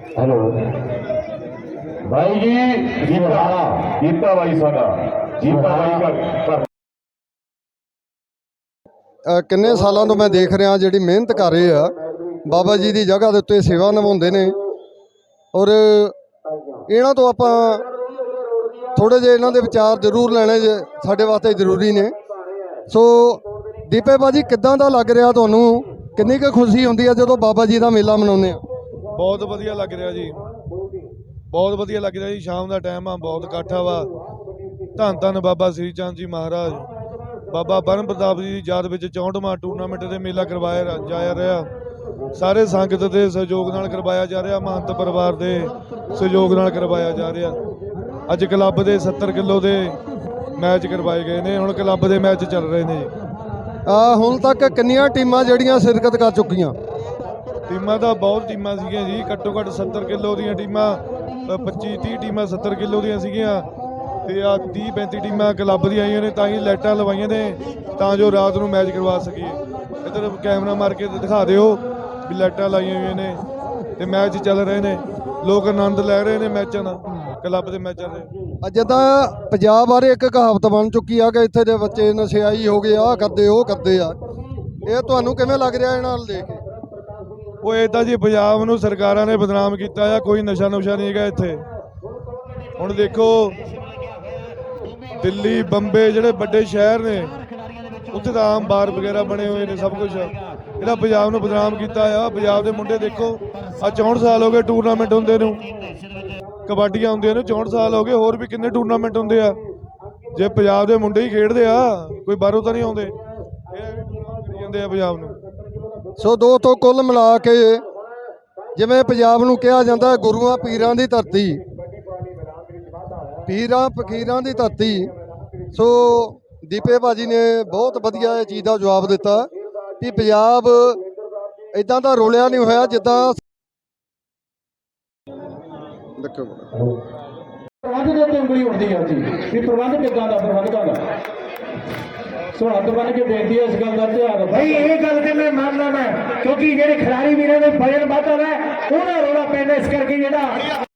Hello. ਭਾਈ ਜੀ, ਜੀਤਾ ਜੀਤਾ ਭਾਈ ਸਾਡਾ। ਜੀਤਾ ਭਾਈ ਘਰ ਕਿੰਨੇ ਸਾਲਾਂ ਤੋਂ ਮੈਂ ਦੇਖ ਰਿਹਾ ਜਿਹੜੀ ਮਿਹਨਤ ਕਰ ਰਹੇ ਆ, ਬਾਬਾ ਜੀ ਦੀ ਜਗ੍ਹਾ ਦੇ ਉੱਤੇ ਸੇਵਾ ਨਿਭਾਉਂਦੇ ਨੇ। ਔਰ ਇਹਨਾਂ ਤੋਂ ਆਪਾਂ ਥੋੜੇ ਜਿਹੇ ਇਹਨਾਂ ਦੇ ਵਿਚਾਰ ਜ਼ਰੂਰ ਲੈਣੇ ਸਾਡੇ ਵਾਸਤੇ ਜ਼ਰੂਰੀ ਨੇ। ਸੋ ਦੀਪੇ ਬਾਜੀ ਕਿੱਦਾਂ ਦਾ ਲੱਗ ਰਿਹਾ ਤੁਹਾਨੂੰ? ਕਿੰਨੀ ਕੁ ਖੁਸ਼ੀ ਹੁੰਦੀ ਹੈ ਜਦੋਂ ਬਾਬਾ ਜੀ ਦਾ ਮੇਲਾ ਮਨਾਉਂਦੇ ਆ? ਬਹੁਤ ਵਧੀਆ ਲੱਗ ਰਿਹਾ ਜੀ। ਬਹੁਤ ਵਧੀਆ ਲੱਗ ਰਿਹਾ ਜੀ। ਸ਼ਾਮ ਦਾ ਟਾਈਮ ਆ, ਬਹੁਤ ਇਕੱਠਾ ਵਾ। ਧੰਨ ਧੰਨ ਬਾਬਾ ਸ੍ਰੀ ਚੰਦ ਜੀ ਮਹਾਰਾਜ। ਬਾਬਾ ਬਰਨ ਪ੍ਰਤਾਪ ਜੀ ਦੀ ਯਾਦ ਵਿੱਚ 64ਵਾਂ ਟੂਰਨਾਮੈਂਟ ਦੇ ਮੇਲਾ ਕਰਵਾਇਆ ਰ- ਜਾਇਆ ਰਿਹਾ। ਸਾਰੇ ਸੰਗਤ ਦੇ ਸਹਿਯੋਗ ਨਾਲ ਕਰਵਾਇਆ ਜਾ ਰਿਹਾ। ਮਹੰਤ ਪਰਿਵਾਰ ਦੇ ਸਹਿਯੋਗ ਨਾਲ ਕਰਵਾਇਆ ਜਾ ਰਿਹਾ। ਅੱਜ ਕਲੱਬ ਦੇ 70 ਕਿਲੋ ਦੇ ਮੈਚ ਕਰਵਾਏ ਗਏ ਨੇ। ਹੁਣ ਕਲੱਬ ਦੇ ਮੈਚ ਚੱਲ ਰਹੇ ਨੇ। ਜੀ ਆ ਹੁਣ ਤੱਕ ਕਿੰਨੀਆਂ ਟੀਮਾਂ ਜਿਹੜੀਆਂ ਸ਼ਿਰਕਤ ਕਰ ਚੁੱਕੀਆਂ? ਟੀਮਾਂ ਤਾਂ ਬਹੁਤ ਟੀਮਾਂ ਸੀਗੀਆਂ ਜੀ। ਘੱਟੋ ਘੱਟ 70 ਕਿਲੋ ਦੀਆਂ ਟੀਮਾਂ ਅ, 25 30 ਟੀਮਾਂ 70 ਕਿਲੋ ਦੀਆਂ ਸੀਗੀਆਂ। ਤੇ ਆ 30 35 ਟੀਮਾਂ ਕਲੱਬ ਦੀਆਂ ਆਈਆਂ ਨੇ ਤਾਂ ਹੀ ਲਾਈਟਾਂ ਲਵਾਈਆਂ ਨੇ ਤਾਂ ਜੋ ਰਾਤ ਨੂੰ ਮੈਚ ਕਰਵਾ ਸਕੀਏ। ਇੱਧਰ ਕੈਮਰਾ ਮਾਰ ਕੇ ਦਿਖਾ ਦਿਓ ਵੀ ਲਾਈਟਾਂ ਲਾਈਆਂ ਹੋਈਆਂ ਨੇ ਤੇ ਮੈਚ ਚੱਲ ਰਹੇ ਨੇ। ਲੋਕ ਆਨੰਦ ਲੈ ਰਹੇ ਨੇ ਮੈਚਾਂ ਦਾ ਕਲੱਬ ਦੇ ਮੈਚਾਂ ਦੇ। ਅੱਜ ਤਾਂ ਪੰਜਾਬ ਬਾਰੇ ਇੱਕ ਕਹਾਵਤ ਬਣ ਚੁੱਕੀ ਆ ਕਿ ਇੱਥੇ ਦੇ ਬੱਚੇ ਨਸ਼ਿਆਈ ਹੋ ਗਏ ਆ ਕਰਦੇ ਉਹ ਕਰਦੇ ਆ। ਇਹ ਤੁਹਾਨੂੰ ਕਿਵੇਂ ਲੱਗ ਰਿਹਾ ਇਹਨਾਂ ਨਾਲ ਦੇਖ ਕੇ? ਉਹ ਏਦਾਂ ਜੀ ਪੰਜਾਬ ਨੂੰ ਸਰਕਾਰਾਂ ਨੇ ਬਦਨਾਮ ਕੀਤਾ ਆ, ਕੋਈ ਨਸ਼ਾ ਨੁਸ਼ਾ ਨਹੀਂ ਹੈਗਾ ਇੱਥੇ। ਹੁਣ ਦੇਖੋ, ਦਿੱਲੀ, ਬੰਬੇ ਜਿਹੜੇ ਵੱਡੇ ਸ਼ਹਿਰ ਨੇ, ਉੱਥੇ ਤਾਂ ਆਮ ਬਾਰ ਵਗੈਰਾ ਬਣੇ ਹੋਏ ਨੇ ਸਭ ਕੁਝ ਇਹਦਾ ਪੰਜਾਬ ਨੂੰ ਬਦਨਾਮ ਕੀਤਾ ਆ। ਪੰਜਾਬ ਦੇ ਮੁੰਡੇ ਦੇਖੋ, ਆ 64 ਸਾਲ ਹੋ ਗਏ ਟੂਰਨਾਮੈਂਟ ਹੁੰਦੇ ਨੂੰ। ਕਬੱਡੀਆਂ ਹੁੰਦੀਆਂ ਨੇ 64 ਸਾਲ ਹੋ ਗਏ, ਹੋਰ ਵੀ ਕਿੰਨੇ ਟੂਰਨਾਮੈਂਟ ਹੁੰਦੇ ਆ। ਜੇ ਪੰਜਾਬ ਦੇ ਮੁੰਡੇ ਹੀ ਖੇਡਦੇ ਆ, ਕੋਈ ਬਾਹਰੋਂ ਤਾਂ ਨਹੀਂ ਆਉਂਦੇ। ਇਹ ਐਵੇਂ ਜਾਂਦੇ ਆ ਪੰਜਾਬ ਨੂੰ। ਸੋ ਦੋ ਤੋਂ ਕੁੱਲ ਮਿਲਾ ਕੇ ਜਿਵੇਂ ਪੰਜਾਬ ਨੂੰ ਕਿਹਾ ਜਾਂਦਾ ਗੁਰੂਆਂ ਪੀਰਾਂ ਦੀ ਧਰਤੀ, ਪੀਰਾਂ ਫਕੀਰਾਂ ਦੀ ਧਰਤੀ। ਸੋ ਦੀਪੇ ਬਾਜੀ ਨੇ ਬਹੁਤ ਵਧੀਆ ਇਹ ਚੀਜ਼ ਦਾ ਜਵਾਬ ਦਿੱਤਾ ਕਿ ਪੰਜਾਬ ਇਦਾਂ ਦਾ ਰੋਲਿਆ ਨਹੀਂ ਹੋਇਆ ਜਿੱਦਾਂ ਦੇਖੋ। ਪ੍ਰਬੰਧ ਦੇ ਉੱਤੇ ਉਂਗਲੀ ਉੱਠਦੀ ਆ ਜੀ। ਵੀ ਪ੍ਰਬੰਧ ਕਿੱਦਾਂ ਦਾ, ਪ੍ਰਬੰਧਕਾਂ ਦਾ? ਸੋ ਹੱਥ ਬੰਨ ਕੇ ਬੇਨਤੀ ਹੈ ਇਸ ਗੱਲ ਦਾ ਧਿਆਨ ਰੱਖੋ ਭਾਈ ਇਹ ਗੱਲ ਤੇ ਮੈਂ ਮੰਨਦਾ ਮੈਂ ਕਿਉਂਕਿ ਜਿਹੜੇ ਖਿਡਾਰੀ ਵੀਰਾਂ ਦੇ ਵਜਨ ਵਾਧਾ ਹੈ, ਉਹਨਾਂ ਰੋਲਾ ਪੈਂਦਾ ਇਸ ਕਰਕੇ ਜਿਹੜਾ